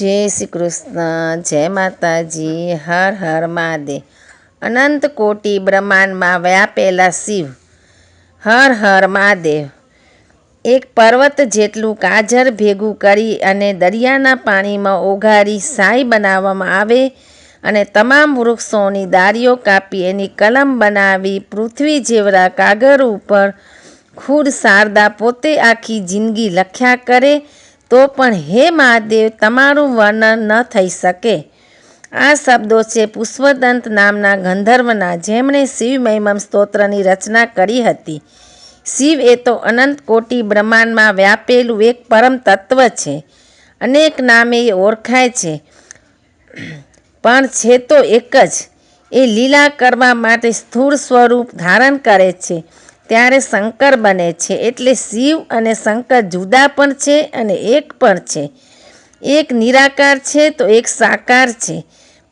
જય શ્રી કૃષ્ણ, જય માતાજી, હર હર મહાદેવ. અનંત કોટી બ્રહ્માંડમાં વ્યાપેલા શિવ, હર હર મહાદેવ. એક પર્વત જેટલું કાજર ભેગું કરી અને દરિયાના પાણીમાં ઓઘારી સાય બનાવવામાં આવે અને તમામ વૃક્ષોની દારીઓ કાપી એની કલમ બનાવી પૃથ્વી જેવડા કાગળ ઉપર ખુદ શારદા પોતે આખી જિંદગી લખ્યા કરે તો પણ હે મહાદેવ, તમારું વર્ણન ન થઈ શકે. આ શબ્દો છે પુષ્પદંત નામના ગંધર્વના, જેમણે શિવ મહિમમ સ્તોત્રની રચના કરી હતી. શિવ એ તો અનંત કોટી બ્રહ્માંડમાં વ્યાપેલું એક પરમ તત્વ છે. અનેક નામે એ ઓળખાય છે. પણ છે તો એક જ. એ લીલા કરવા માટે સ્થૂળ સ્વરૂપ ધારણ કરે છે. ત્યારે શંકર બને છે. એટલે શિવ અને શંકર જુદા પણ છે અને એક પણ છે. એક નિરાકાર છે તો એક સાકાર છે.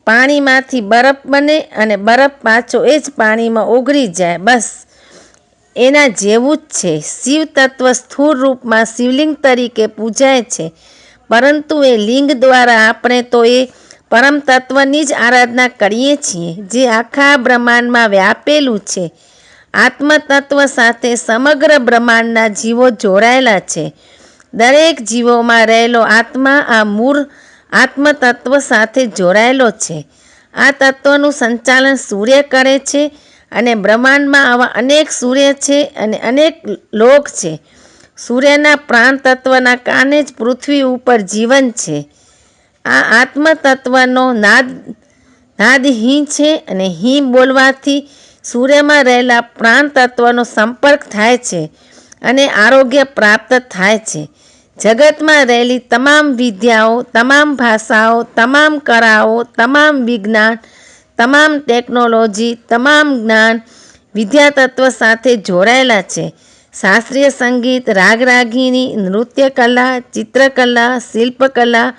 પાણીમાંથી બરફ બને અને બરફ પાછો એ જ પાણીમાં ઓગળી જાય. બસ. એના જેવું જ છે. શિવ તત્વ સ્થૂળ રૂપમાં શિવલિંગ તરીકે પૂજાય છે. પરંતુ એ લિંગ દ્વારા આપણે તો એ પરમ તત્વની જ આરાધના કરીએ છીએ, જે આખા બ્રહ્માંડમાં વ્યાપેલું છે. આત્મતત્વ સાથે સમગ્ર બ્રહ્માંડના જીવો જોડાયેલા છે. દરેક જીવોમાં રહેલો આત્મા આ મૂળ આત્મતત્વ સાથે જોડાયેલો છે. આ તત્વનું સંચાલન સૂર્ય કરે છે અને બ્રહ્માંડમાં આવા અનેક સૂર્ય છે અને અનેક લોક છે. સૂર્યના પ્રાણ તત્વના કારણે જ પૃથ્વી ઉપર જીવન છે. આ આત્મતત્વનો નાદ નાદ હિં છે અને હિં બોલવાથી સૂર્યમાં રહેલા પ્રાણ તત્વનો સંપર્ક થાય છે અને આરોગ્ય પ્રાપ્ત થાય છે. જગતમાં રહેલી તમામ વિદ્યાઓ, તમામ ભાષાઓ, તમામ કળાઓ, તમામ વિજ્ઞાન, તમામ ટેકનોલોજી, તમામ જ્ઞાન વિદ્યા તત્વ સાથે જોડાયેલા છે. શાસ્ત્રીય સંગીત રાગ રાગીણી નૃત્યકલા, ચિત્રકલા, શિલ્પકલા,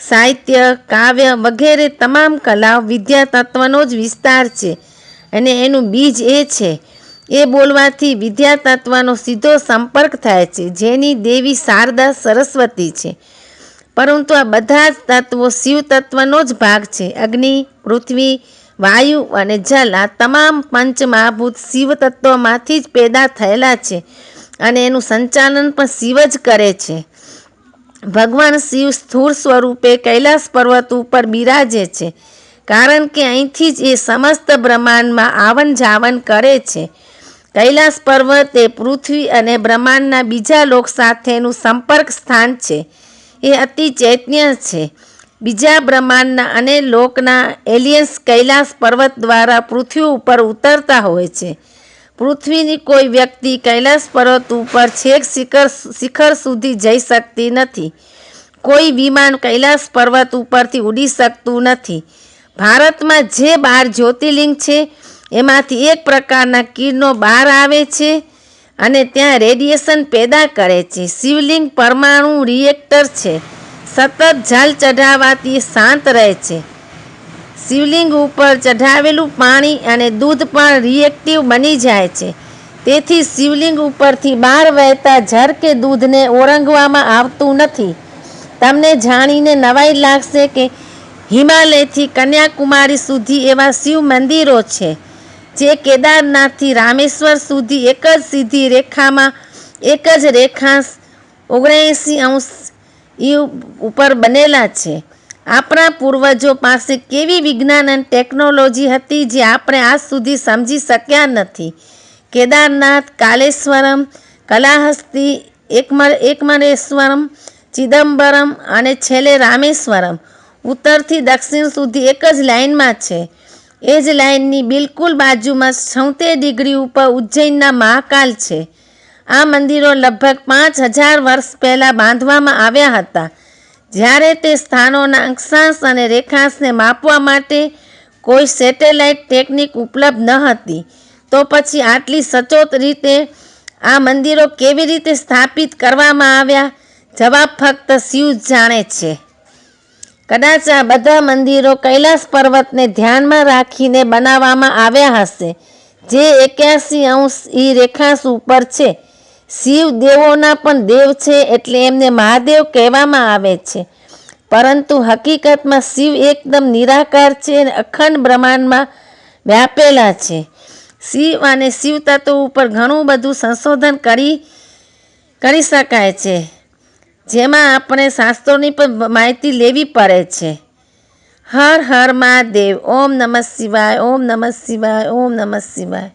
સાહિત્ય, કાવ્ય વગેરે તમામ કલાઓ વિદ્યા તત્વનો જ વિસ્તાર છે. અને એનું બીજ એ છે. એ બોલવાથી વિદ્યા તત્વનો સીધો સંપર્ક થાય છે, જેની દેવી શારદા સરસ્વતી છે. પરંતુ આ બધા જ તત્વો શિવ તત્વનો જ ભાગ છે. અગ્નિ, પૃથ્વી, વાયુ અને જલ આ તમામ પંચમહાભૂત શિવ તત્વમાંથી જ પેદા થયેલા છે અને એનું સંચાલન પણ શિવ જ કરે છે. ભગવાન શિવ સ્થૂળ સ્વરૂપે કૈલાસ પર્વત ઉપર બિરાજે છે. કારણ કે અહીંથી જ એ સમસ્ત બ્રહ્માંડમાં આવન જાવન કરે છે. કૈલાસ પર્વત એ પૃથ્વી અને બ્રહ્માંડના બીજા લોક સાથેનું સંપર્ક સ્થાન છે. એ અતિ ચૈતન્ય છે. બીજા બ્રહ્માંડના અને લોકના એલિયન્સ કૈલાસ પર્વત દ્વારા પૃથ્વી ઉપર ઉતરતા હોય છે. પૃથ્વીની કોઈ વ્યક્તિ કૈલાસ પર્વત ઉપર છેક શિખર શિખર સુધી જઈ શકતી નથી. કોઈ વિમાન કૈલાસ પર્વત ઉપરથી ઉડી શકતું નથી. ભારતમાં જે બાર જ્યોતિર્લિંગ છે, એમાંથી એક પ્રકારના કિરણો બહાર આવે છે અને ત્યાં રેડિયેશન પેદા કરે છે. શિવલિંગ પરમાણુ રિએક્ટર છે. સતત જલ ચઢાવવાથી શાંત રહે છે. શિવલિંગ ઉપર ચઢાવેલું પાણી અને દૂધ પણ રિએક્ટિવ બની જાય છે. તેથી શિવલિંગ ઉપરથી બહાર વહેતા ઝર કે દૂધને ઓરંગવામાં આવતું નથી. તમને જાણીને નવાઈ લાગશે કે હિમાલયથી કન્યાકુમારી સુધી એવા શિવ મંદિરો છે, જે કેદારનાથથી રામેશ્વર સુધી એક જ સીધી રેખામાં, એક જ રેખાંશ ઓગણએંસી અંશ ઉપર બનેલા છે. આપણા પૂર્વજો પાસે કેવી વિજ્ઞાન અને ટેકનોલોજી હતી જે આપણે આજ સુધી સમજી શક્યા નથી. કેદારનાથ, કાલેશ્વરમ, કલાહસ્તી એકમર એકમરેશ્વરમ ચિદમ્બરમ અને છેલ્લે રામેશ્વરમ ઉત્તરથી દક્ષિણ સુધી એક જ લાઇનમાં છે. એ જ લાઇનની બિલકુલ બાજુમાં છોતેર ડિગ્રી ઉપર ઉજ્જૈનના મહાકાલ છે. આ મંદિરો લગભગ પાંચ હજાર વર્ષ પહેલાં બાંધવામાં આવ્યા હતા. જ્યારે તે સ્થાનોના અક્ષાંશ અને રેખાંશને માપવા માટે કોઈ સેટેલાઇટ ટેકનિક ઉપલબ્ધ ન હતી, તો પછી આટલી સચોટ રીતે આ મંદિરો કેવી રીતે સ્થાપિત કરવામાં આવ્યા, જવાબ ફક્ત શિવ જાણે છે. કદાચ આ બધા મંદિરો કૈલાસ પર્વતને ધ્યાનમાં રાખીને બનાવવામાં આવ્યા હશે. જે એક્યાસી અંશ ઈ રેખાંશ ઉપર છે. શિવ દેવોના પણ દેવ છે એટલે એમને મહાદેવ કહેવામાં આવે છે. પરંતુ હકીકતમાં શિવ એકદમ નિરાકાર છે અને અખંડ બ્રહ્માંડમાં વ્યાપેલા છે. શિવ અને શિવ તત્વ ઉપર ઘણું બધું સંશોધન કરી કરી શકાય છે. જેમાં આપણે શાસ્ત્રોની પણ માહિતી લેવી પડે છે. હર હર મહાદેવ, ઓમ નમઃ શિવાય, ઓમ નમઃ શિવાય, ઓમ નમઃ શિવાય.